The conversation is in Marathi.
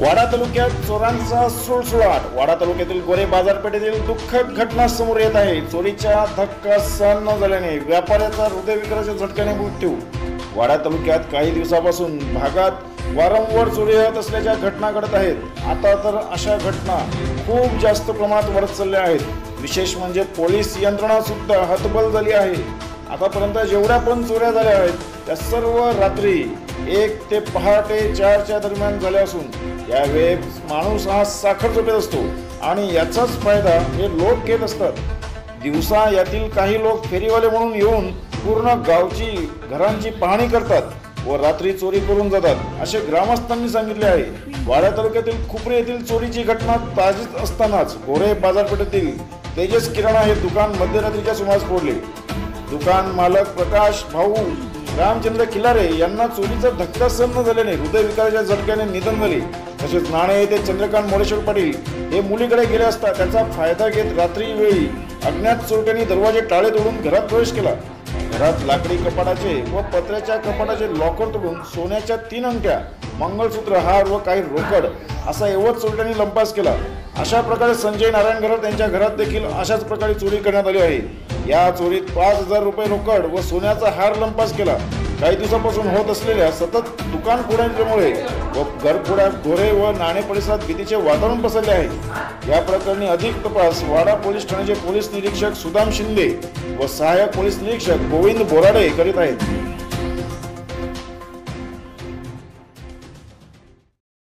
वाडा तालुक्यात चोरांचा सुळसुळाट. वाडा तालुक्यातील गोरे बाजारपेठेतील दुःखद घटना समोर येत आहे. चोरीच्या धक्का सहन न झाल्याने व्यापाऱ्याचा हृदयविकाराच्या झटक्याने मृत्यू. वाडा तालुक्यात काही दिवसापासून भागात वारंवार चोरी होत असल्याच्या घटना घडत आहेत. आता तर अशा घटना खूप जास्त प्रमाणात वाढत चालल्या आहेत. विशेष म्हणजे पोलीस यंत्रणा सुद्धा हतबल झाली आहे. आतापर्यंत जेवढ्या पण चोऱ्या झाल्या आहेत त्या सर्व रात्री एक ते पहाटे चारच्या दरम्यान झाल्या असून यावेळेस माणूस हा साखर झोपेत असतो आणि याचाच फायदा हे लोक घेत असतात. दिवसा यातील काही लोक फेरीवाले म्हणून येऊन पूर्ण गावची घरांची पाहणी करतात व रात्री चोरी करून जातात असे ग्रामस्थांनी सांगितले आहे. वाडा तालुक्यातील खुपरी येथील चोरीची घटना ताजीच असतानाच गोरे बाजारपेठेतील तेजस किराणा हे दुकान मध्यरात्रीच्या सुमारास फोडले. दुकान मालक प्रकाश भाऊ रामचंद्र खिलारे यांना चोरीचा धक्का सहन न झाल्याने हृदयविकाराच्या झटक्याने निधन झाले. तसेच नाणे येथे चंद्रकांत मोरेश्वर पाटील हे मुलीकडे गेले असता त्याचा फायदा घेत रात्री वेळी अज्ञात चोरट्यांनी दरवाजे टाळे तोडून घरात प्रवेश केला. घरात लाकडी कपाटाचे व पत्र्याच्या कपाटाचे लॉकर तोडून सोन्याच्या तीन अंक्या मंगळसूत्र हार व काही रोकड असा एवढ चोरट्यांनी लंपास केला. अशा प्रकारे संजय नारायण घरात त्यांच्या घरात देखील अशाच प्रकारे चोरी करण्यात आली आहे. या चोरीत पाच हजार रुपये रोकड व सोन्याचा हार लंपास केला. काही दिवसापासून होत असलेल्या सतत दुकान व घरफोड्या घोरे व नाणे परिसरात भीतीचे वातावरण पसरले आहे. या प्रकरणी अधिक तपास वाडा पोलीस ठाण्याचे पोलीस निरीक्षक सुदाम शिंदे व सहाय्यक पोलीस निरीक्षक गोविंद बोराडे करीत आहेत.